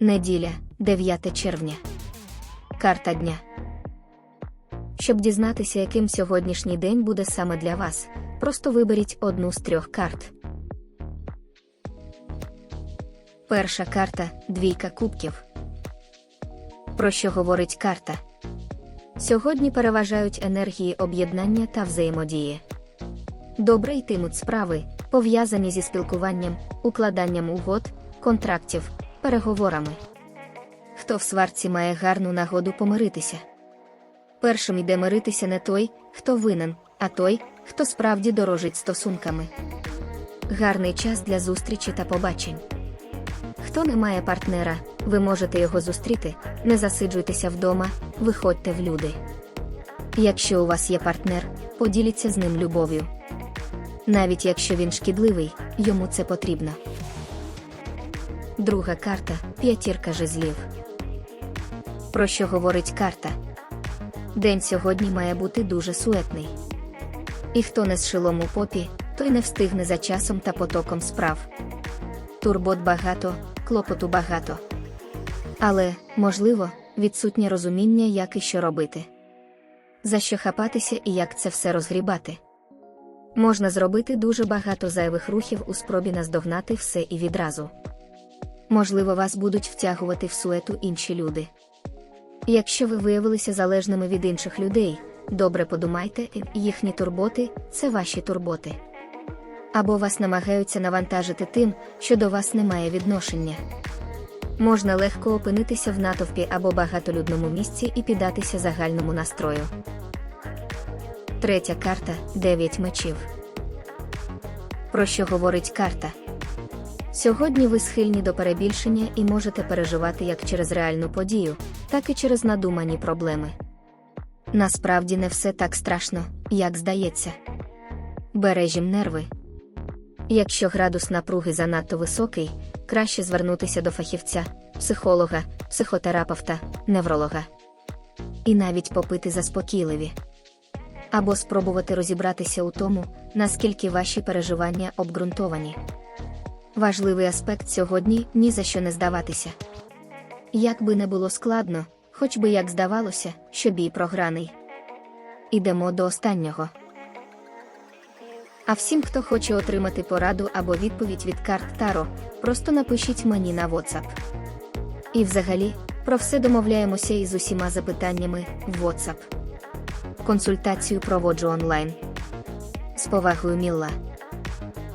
Неділя, 9 червня. Карта дня. Щоб дізнатися, яким сьогоднішній день буде саме для вас, просто виберіть одну з трьох карт. Перша карта двійка кубків. Про що говорить карта? Сьогодні переважають енергії об'єднання та взаємодії. Добре йтимуть справи, пов'язані зі спілкуванням, укладанням угод, контрактів, переговорами. Хто в сварці має гарну нагоду помиритися. Першим іде миритися не той, хто винен, а той, хто справді дорожить стосунками. Гарний час для зустрічі та побачень. Хто не має партнера, ви можете його зустріти, не засиджуйтеся вдома, виходьте в люди. Якщо у вас є партнер, поділіться з ним любов'ю. Навіть якщо він шкідливий, йому це потрібно. Друга карта п'ятірка жезлів. Про що говорить карта? День сьогодні має бути дуже суетний. І хто не з шилом у попі, той не встигне за часом та потоком справ. Турбот багато, клопоту багато. Але, можливо, відсутнє розуміння, як і що робити. За що хапатися і як це все розгрібати. Можна зробити дуже багато зайвих рухів у спробі наздогнати все і відразу. Можливо, вас будуть втягувати в суету інші люди. Якщо ви виявилися залежними від інших людей, добре подумайте, їхні турботи це ваші турботи. Або вас намагаються навантажити тим, що до вас немає відношення. Можна легко опинитися в натовпі або багатолюдному місці і піддатися загальному настрою. Третя карта 9 мечів. Про що говорить карта? Сьогодні ви схильні до перебільшення і можете переживати як через реальну подію, так і через надумані проблеми. Насправді не все так страшно, як здається. Бережім нерви. Якщо градус напруги занадто високий, краще звернутися до фахівця, психолога, психотерапевта, невролога. І навіть попити заспокійливі. Або спробувати розібратися у тому, наскільки ваші переживання обґрунтовані. Важливий аспект сьогодні ні за що не здаватися. Як би не було складно, хоч би як здавалося, що бій програний. Ідемо до останнього. А всім, хто хоче отримати пораду або відповідь від карт Таро, просто напишіть мені на WhatsApp. І взагалі, про все домовляємося із усіма запитаннями в WhatsApp. Консультацію проводжу онлайн. З повагою Мілла.